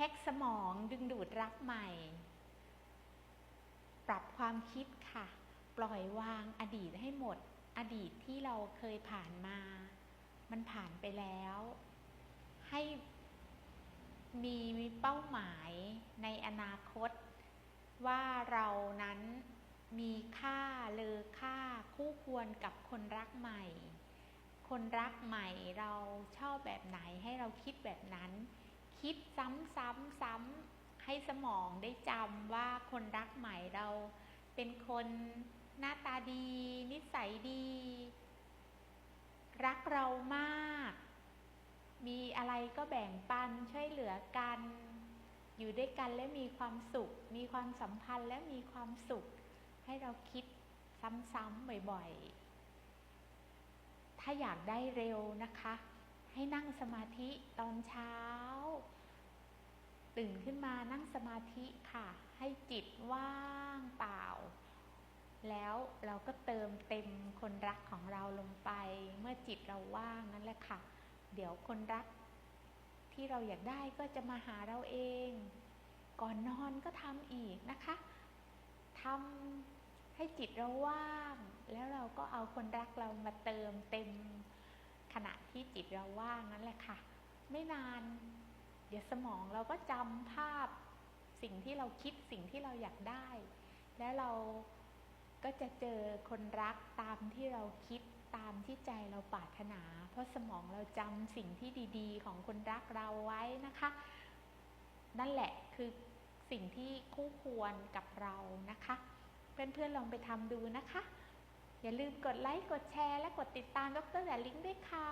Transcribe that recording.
แฮกสมองดึงดูดรักใหม่ ปรับความคิดค่ะ ปล่อยวางอดีตให้หมด อดีตที่เราเคยผ่านมา มันผ่านไปแล้ว ให้มีเป้าหมายในอนาคต ว่าเรานั้นมีค่าเลอค่าคู่ควรกับคนรักใหม่ คนรักใหม่เราชอบแบบไหนให้เราคิดแบบนั้น คิดซ้ำซ้ำซ้ำให้สมองได้จำว่าคนรักใหม่เราเป็นคนหน้าตาดี นิสัยดี รักเรามาก มีอะไรก็แบ่งปันช่วยเหลือกัน อยู่ด้วยกันและมีความสุข มีความสัมพันธ์และมีความสุข ให้เราคิดซ้ำๆบ่อยๆ ถ้าอยากได้เร็วนะคะ ให้นั่งสมาธิตอนเช้า ตื่นขึ้นมานั่งสมาธิค่ะ ให้จิตว่างเปล่า แล้วเราก็เติมเต็มคนรักของเราลงไป เมื่อจิตเราว่างนั่นแหละค่ะ เดี๋ยวคนรัก ที่เราอยากได้ก็จะมาหาเราเอง ก่อนนอนก็ทำอีกนะคะทำให้จิตเราว่าง แล้วเราก็เอาคนรักเรามาเติมเต็ม ขณะที่จิตเราว่างนั่นแหละค่ะ ไม่นาน เดี๋ยวสมองเราก็จำภาพสิ่งที่เราคิดสิ่งที่เราอยากได้ แล้วเราก็จะเจอคนรักตามที่เราคิดตามที่ใจเราปรารถนา เพราะสมองเราจำสิ่งที่ดีๆ ของคนรักเราไว้นะคะ นั่นแหละคือสิ่งที่คู่ควรกับเรานะคะ เพื่อนๆลองไปทำดูนะคะ อย่าลืมกดไลค์ กดแชร์ และกดติดตามดรแหวลิงด้วยค่ะ